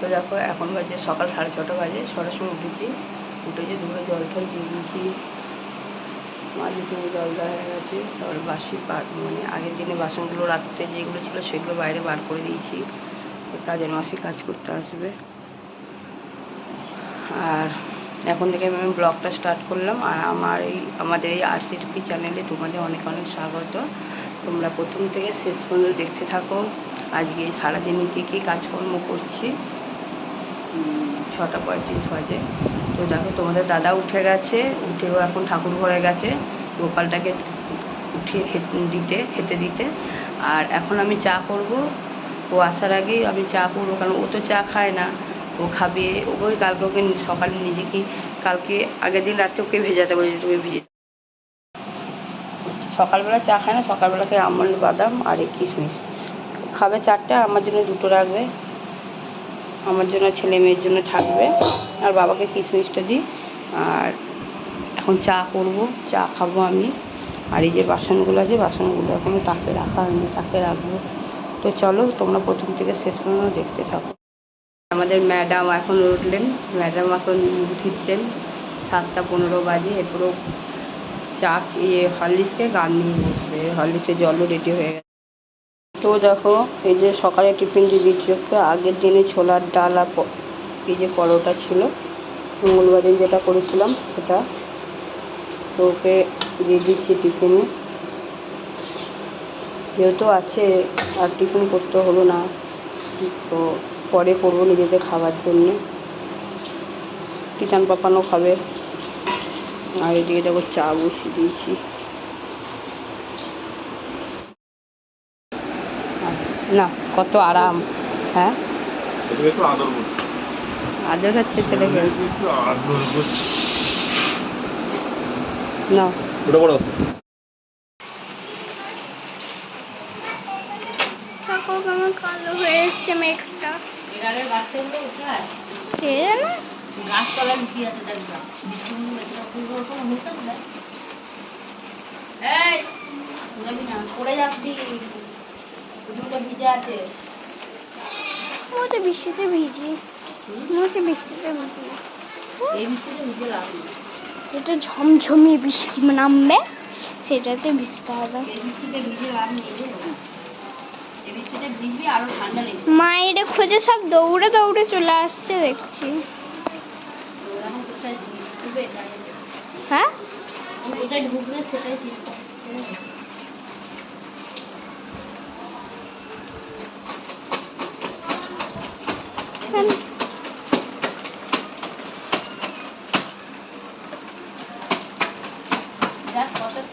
তো দেখো, এখন বাজে সকাল সাড়ে ছটা বাজে ছটার সময় উঠেছি। উঠে যে দুপুরে জল টল দিয়ে দিয়েছি তুমি জল হয়ে গেছে। তারপরে বাসি মানে আগের দিনে বাসনগুলো রাখতে যেগুলো ছিল সেগুলো বাইরে বার করে দিয়েছি। কাজের মাসি কাজ করতে আসবে। আর এখন থেকে আমি ব্লগটা স্টার্ট করলাম। আর আমার এই আমাদের এই আরসিটিপি চ্যানেলে তোমাদের অনেক অনেক স্বাগত। তোমরা প্রথম থেকে শেষ পর্যন্ত দেখতে থাকো। আজকে সারাদিনে কী কী কাজকর্ম করছি? ছটা পঁয়ত্রিশ বাজে। তো দেখো তোমাদের দাদা উঠে গেছে, উঠেও এখন ঠাকুর ঘরে গেছে। গোপালটাকে উঠিয়ে দিতে, খেতে দিতে। আর এখন আমি চা করব। ও আসার আগেই আমি চা করব, কারণ ও তো চা খায় না। ও খাবে ওকে কালকে ওকে সকালে নিজেকে কালকে আগের দিন রাত্রে ওকে ভেজাতে বলেছি তুমি ভেজে সকালবেলা চা খায় না, সকালবেলাকে আমন্ড বাদাম আর কিশমিশ। খাবে চারটে, আমার জন্য দুটো রাখবে। আমার জন্য ছেলে মেয়ের জন্য থাকবে। আর বাবাকে কিশমিশটা দিই। আর এখন চা করব, চা খাব আমি। আর এই যে বাসনগুলো আছে, বাসনগুলো এখনও তাকে রাখা হয়নি, তাকে রাখব। তো চলো, তোমরা প্রথম থেকে শেষ পর্যন্ত দেখতে থাকো। আমাদের ম্যাডাম এখন উঠলেন। ম্যাডাম এখন মুখ দিচ্ছেন সাতটা পনেরো বাজে। এরপরও চা ইয়ে হরলিক্সকে গান নিয়ে বসবে। হরলিক্সের জলও রেডি হয়ে গেছে। তো দেখো, এই যে সকালে টিফিন দিয়ে দিচ্ছি ওকে আগের দিনে ছোলার ডাল আর এই যে পরোটা ছিল, মঙ্গলবারে যেটা করেছিলাম সেটা। তো ওকে দিয়ে দিচ্ছি টিফিনে। যেহেতু আছে, আর টিফিন করতে হলো না, তো পরে করব নিজেদের খাবার জন্যে। কিষান পাপানো খাবে। আর এদিকে দেখো চা বসিয়ে দিয়েছি। না কত আরাম হ্যাঁ? আদর হচ্ছে ছেলেকে? না। কালো হয়ে এসছে মেঘটা। বাচ্চাগুলো কোথায়? কে লুকিয়ে আছে দেখবা। এই পড়ে ভিজে আছে। মনে হচ্ছে বৃষ্টিতে ভিজি। হচ্ছে বৃষ্টিতে ভিজি। এই বৃষ্টিতে ভিজে লাভ যেটা ঝমঝমিয়ে বৃষ্টি নামবে সেটাতে ভিজতে হবে। বৃষ্টিতে ভিজে লাভ নেই লেগে মায়ের খোঁজে সব দৌড়ে দৌড়ে চলে আসছে দেখছি। হ্যাঁ? ঢুকবে সেটাই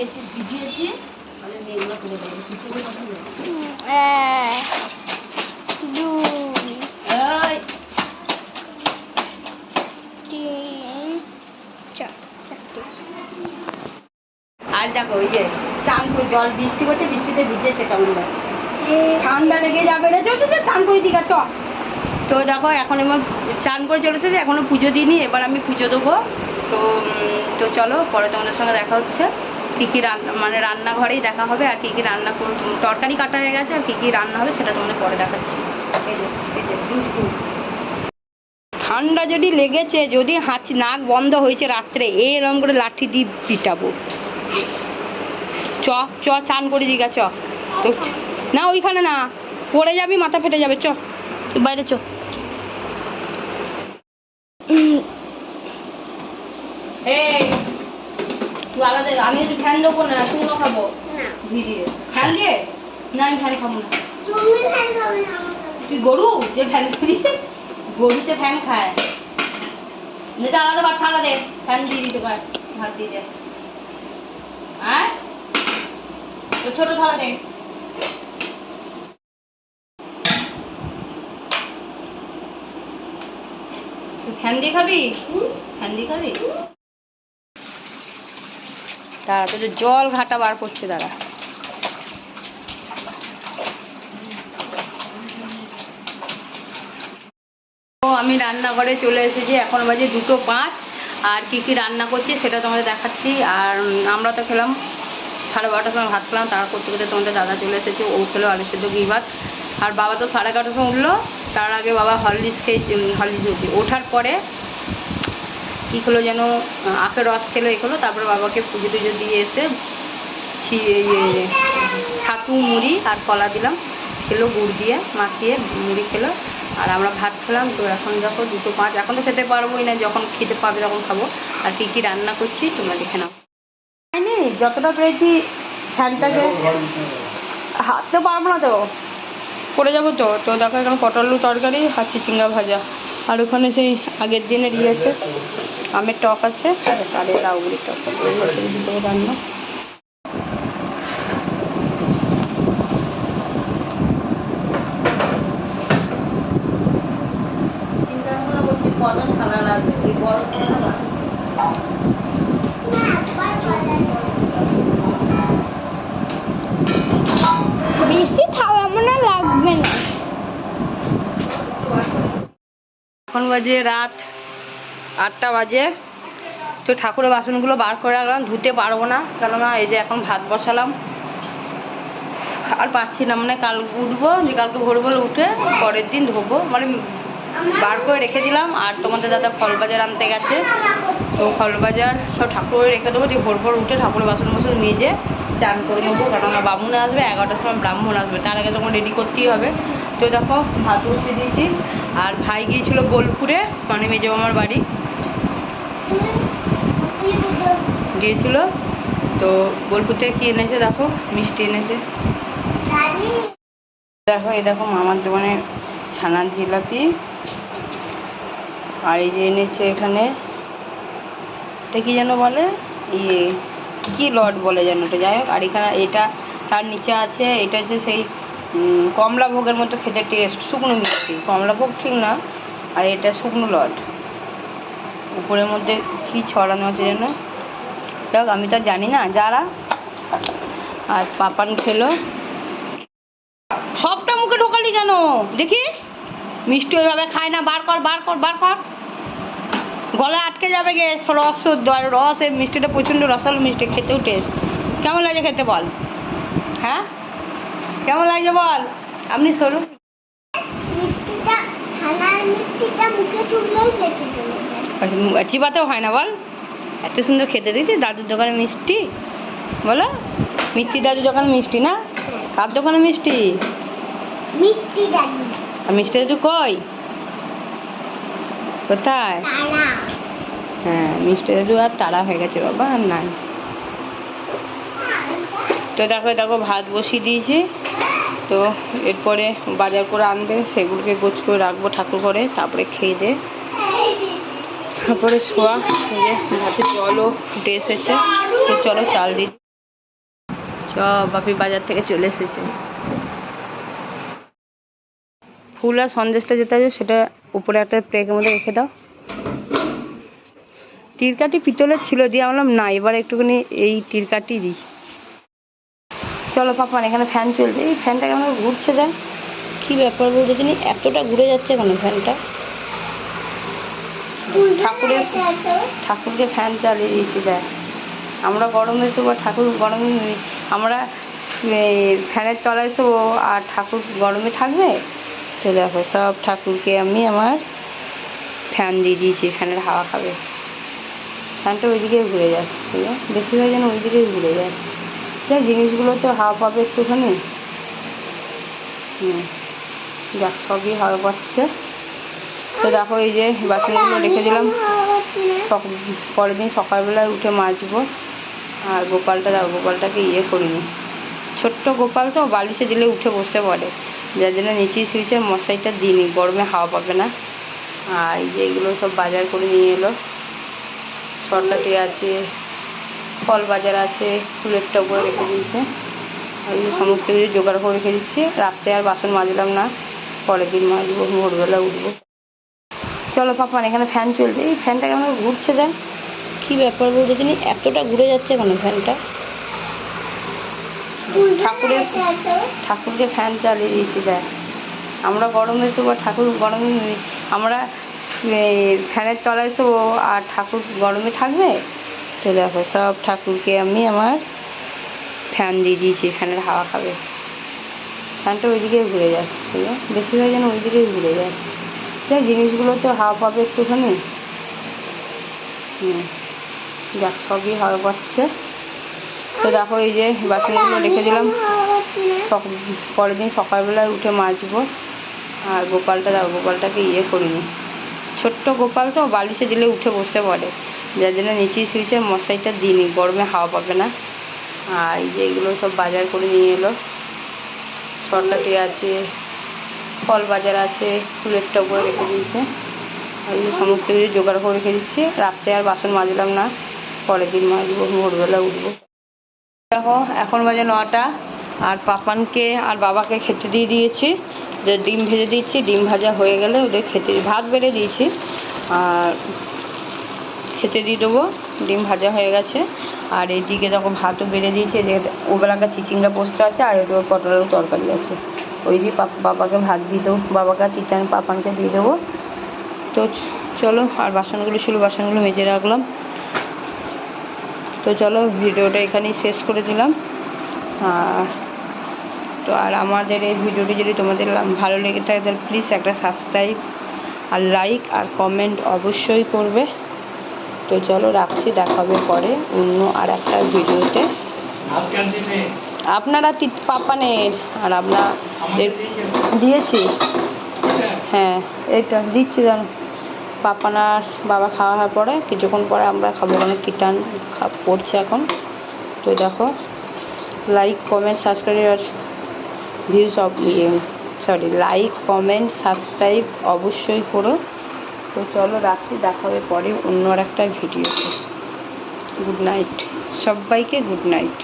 দেখ কত ভিজিয়েছি তাহলে মেয়েগুলো করে দেবে। চারটে আর দেখো ওই যে চান করে জল বৃষ্টি হচ্ছে বৃষ্টিতে ভিজেছে কেমন ঠান্ডা লেগে যাবে রে চল চল, চান করে দিঘা চ। তো দেখো এখন আমার চান করে চলে এসেছে এখনও পুজো দিইনি এবার আমি পুজো দেবো। তো তো চলো পরে তোমাদের সঙ্গে দেখা হচ্ছে। কী কী রান্না মানে রান্নাঘরেই দেখা হবে আর কী কী রান্না তরকারি কাটা হয়ে গেছে আর কী কী রান্না হবে সেটা তোমাদের পরে দেখাচ্ছি। ঠান্ডা যদি লেগেছে, যদি হাঁচি নাক বন্ধ হয়েছে রাত্রে এরম করে লাঠি দিয়ে পিটাবো। চ চ, চান করে দিঘা চ। না, ওইখানে না, পড়ে যাবি, মাথা ফেটে যাবে, চ। বাইরে চ। আলাদা আমি একটু ফ্যান দেবো না শুকনো খাব না। ফ্যান দিয়ে? না আমি ফ্যান খাব না। তুমি ফ্যান খাবে না আমাকে। তুই গরু? যে ফ্যান খাবি। গরুতে ফ্যান খায়। যেটা আলাদা ভাত থালা দে। ফ্যান দিয়ে দিতে পার ভাত দিয়ে দে। আর? তো ছোট থালা দে। ফ্যান দিয়ে খাবি? ফ্যান দিয়ে খাবি? তোর জল ঘাটা বার করছে, দাঁড়া। তো আমি রান্নাঘরে চলে এসেছি, এখন বাজে দুটো পাঁচ। আর কি কি রান্না করছি সেটা তোমাদের দেখাচ্ছি। আর আমরা তো খেলাম সাড়ে বারোটার সময় ভাত খেলাম, তার করতে করতে তোমাদের দাদা চলে এসেছে, ও খেলো আলু সেদ্ধ ঘি ভাত। আর বাবা তো সাড়ে এগারোটার সময় উঠল, তার আগে বাবা হরলিক্স খেয়েছে হরলিক্স ওঠার পরে কী হলো যেন আখের রস খেলো এ হলো তারপরে বাবাকে পুজো টুজো দিয়ে এসে ইয়ে ছাতু মুড়ি আর কলা দিলাম। খেলো গুড় দিয়ে মাখিয়ে মুড়ি খেলো আর আমরা ভাত খেলাম। তো এখন যখন দুটো পাঁচ এখন তো খেতে পারবোই না যখন খেতে পাবে তখন খাব। আর কী কী রান্না করছি তোমরা দেখে নাও। যতটা পেরেছি ফ্যানটাকে হাঁটতে পারব না তো। পড়ে যাব তো। তো দেখো এখানে পটল তরকারি আর চিচিঙ্গা ভাজা। আর ওখানে সেই আগের দিনের ইয়ে আছে, আমের টক আছে, আর এই লাউগুলির টক রান্না চিন্তা ভাবনা করছি কটা ছানা লাগবে এই বড় ছানা লাগবে বেশি খাওয়া মনে হয় লাগবে না এখন বাজে রাত আটটা বাজে। তো ঠাকুরের বাসনগুলো বার করে রাখলাম, ধুতে পারব না, কেননা এই যে এখন ভাত বসালাম। আর পাচ্ছি না মানে কাল উঠবো, যে কালকে ভোরবেলা উঠে পরের দিন ধোবো। মানে বার করে রেখে দিলাম, আর তোমাদের দাদা ফল বাজার আনতে গেছে। তো ফল বাজার সব ঠাকুরে রেখে দেবো, যে ভোর ভোর উঠে ঠাকুরের বাসন বাসন নিজে চান করে নেব কেননা বামুন আসবে, এগারোটার সময় ব্রাহ্মণ আসবে। তার আগে তখন রেডি করতেই হবে। তো দেখো, ভাত বসিয়ে দিয়েছি। আর ভাই গিয়েছিল বোলপুরে মানে মেজো আমার বাড়ি। গিয়েছিল। তো বোলপুর থেকে কি এনেছে দেখো? মিষ্টি এনেছে। দেখো, এই দেখো মামার দোকানে ছানার জিলাপি। আর এই যে এনেছে এখানে, এটা কি যেন বলে? ইয়ে। কি লট বলে যেন ওটা যাই হোক আর এখানে এটা তার নিচে আছে, এটা হচ্ছে সেই কমলা ভোগের মতো খেতে টেস্ট শুকনো মিষ্টি। কমলা ভোগ ঠিক না, আর এটা শুকনো লট উপরের মধ্যে কি ছড়ানো আছে যেন? দেখ আমি তো জানি না, যারা আর পাপান খেলো। সবটা মুখে ঢোকালি কেন? দেখি। মিষ্টি ওইভাবে খায় না, বার কর বার কর বার কর। গলায় আটকে যাবে গে রস দ- রস এই মিষ্টিটা প্রচণ্ড রসালো মিষ্টি খেতেও টেস্ট কেমন লাগে খেতে বল? হ্যাঁ? কেমন লাগছে বল? আপনি সরু যায় চিবাতেও হয় না বল? এত সুন্দর খেতে দিয়েছি দাদুর দোকানে মিষ্টি। বলো মিষ্টি দাদুর দোকানে মিষ্টি না? কার দোকানে মিষ্টি? আর মিষ্টি দাদু কই? কোথায়? হ্যাঁ মিষ্টি দাদু আর তারা হয়ে গেছে বাবা আর নাই। তো দেখো দেখো ভাত বসিয়ে দিয়েছি। তো এরপরে বাজার করে আনবে সেগুলোকে গোছ করে রাখব ঠাকুর ঘরে তারপরে খেয়ে দে। তারপরে শোয়া যে ভাতে জলও ফুটে এসেছে তো চলো চাল দিই চ বাপি বাজার থেকে চলে এসেছে। ফুল আর সন্দেশটা যেটা আছে সেটা উপরে একটা প্লেটের মধ্যে রেখে দাও। টিরকাটি পিতলের ছিল দিয়ে আমি বললাম না এবার একটুখানি এই টিরকাটি দিই। চলো পাপান এখানে ফ্যান চলছে। এই ফ্যানটা কেমন ঘুরছে যায় কী ব্যাপার বলতে জানি এতটা ঘুরে যাচ্ছে কেন ফ্যানটা ঠাকুরের ঠাকুরকে ফ্যান চালিয়ে দিয়েছি দেখ। আমরা গরমে শোবো ঠাকুর গরমে আমরা ফ্যানের তলায় শোবো আর ঠাকুর গরমে থাকবে? তো দেখো, সব ঠাকুরকে আমি আমার ফ্যান দিয়ে দিয়েছি, ফ্যানের হাওয়া খাবে। ফ্যানটা ওইদিকে ঘুরে যাচ্ছে, বেশিরভাগ যেন ওইদিকেই ঘুরে যাচ্ছে। যাক, জিনিসগুলো তো হাওয়া পাবে একটুখানি। হুম, যাক, সবই হাওয়া পাচ্ছে। তো দেখো, এই যে বাসনগুলো রেখে দিলাম। পরের দিন সকালবেলায় উঠে মাজবো। আর গোপালটা গোপালটাকে ইয়ে করিনি। ছোট্ট গোপাল তো বালিশে দিলে উঠে বসে পড়ে। যার জন্য নিচেই শুয়েছে, মশারিটা দিইনি, গরমে হাওয়া পাবে না। আর যে এগুলো সব বাজার করে নিয়ে এলো। সরকারি আছে, ফল বাজার আছে, ফুলেরটা উপরে রেখে দিয়েছে। এই সমস্ত কিছু জোগাড় করে রেখে দিচ্ছি। রাত্রে আর বাসন মাজলাম না, পরের দিন মাজবো, ভোরবেলা উঠবো। চলো পাপান, এখানে ফ্যান চলছে। এই ফ্যানটা কেমন ঘুরছে দেন কী ব্যাপার বলতে জানি, এতটা ঘুরে যাচ্ছে কেন ফ্যানটা। ঠাকুরের ঠাকুরকে ফ্যান চালিয়ে দিয়েছি, দেখ। আমরা গরমে শোবো ঠাকুর গরমে আমরা ফ্যানের তলায় শোবো আর ঠাকুর গরমে থাকবে? তো দেখো, সব ঠাকুরকে আমি আমার ফ্যান দিয়ে দিয়েছি, ফ্যানের হাওয়া খাবে। ফ্যানটা ওইদিকে ঘুরে যাচ্ছে। বেশিরভাগ যেন ওইদিকেই ঘুরে যাচ্ছে। দেখ জিনিসগুলো তো হাওয়া পাবে একটুখানি। হুম দেখ সবই হাওয়া পাচ্ছে। তো দেখো এই যে বাসনগুলো রেখে দিলাম। পরের দিন সকালবেলায় উঠে মাজবো। আর গোপালটা দেখো, গোপালটাকে ইয়ে করিনি। ছোট্ট গোপাল তো, বালিশে দিলে উঠে বসতে পারে। যার জন্য নিচেই শুয়েছে, মশারিটা দিইনি, গরমে হাওয়া পাবে না। আর এই যে এগুলো সব বাজার করে নিয়ে এলো। সরকারি আছে, ফল বাজার আছে ফুলেরটা উপরে রেখে দিয়েছে। আর এই সমস্ত কিছু জোগাড় করে রেখে দিচ্ছি। রাত্রে আর বাসন মাজলাম না। পরের দিন মাজবো, ভোরবেলা উঠবো। দেখো, এখন বাজে নটা, আর পাপানকে আর বাবাকে খেতে দিয়ে দিয়েছি। যে ডিম ভেজে দিচ্ছি, ডিম ভাজা হয়ে গেলে ওদের খেতে, ভাত বেড়ে দিয়েছি। আর খেতে দিয়ে দেবো, ডিম ভাজা হয়ে গেছে। আর এইদিকে যখন ভাতও বেড়ে দিয়েছে। যে ওবেলাকা চিচিঙ্গা পোস্ত আছে, আর একটু পটলের তরকারি আছে। ওই দিয়ে বাবাকে ভাত দিয়ে দেবো, বাবাকে তিতান পাপানকে দিয়ে দেবো। তো চলো, আর বাসনগুলো ছিল বাসনগুলো মেজে রাখলাম। তো চলো ভিডিওটা এখানেই শেষ করে দিলাম আর তো আর আমাদের এই ভিডিওটি যদি তোমাদের ভালো লেগে থাকে, তাহলে প্লিজ একটা সাবস্ক্রাইব আর লাইক আর কমেন্ট অবশ্যই করবে। তো চলো রাখছি দেখাবে পরে অন্য আর একটা ভিডিওতে। আপনারা পাপানের আর আপনাদের দিয়েছি। হ্যাঁ এটা দিচ্ছি, জানো? পাপানার বাবা খাওয়া হওয়ার পরে, কিছুক্ষণ পরে আমরা খাব কারণ কীটান পড়ছে এখন। তো দেখো লাইক কমেন্ট সাবস্ক্রাইব আর ভিউস ইয়ে সরি লাইক কমেন্ট সাবস্ক্রাইব অবশ্যই করো। তো চলো রাখছি, দেখা হবে পরে অন্য আর একটা ভিডিওতে গুড নাইট সবাইকে গুড নাইট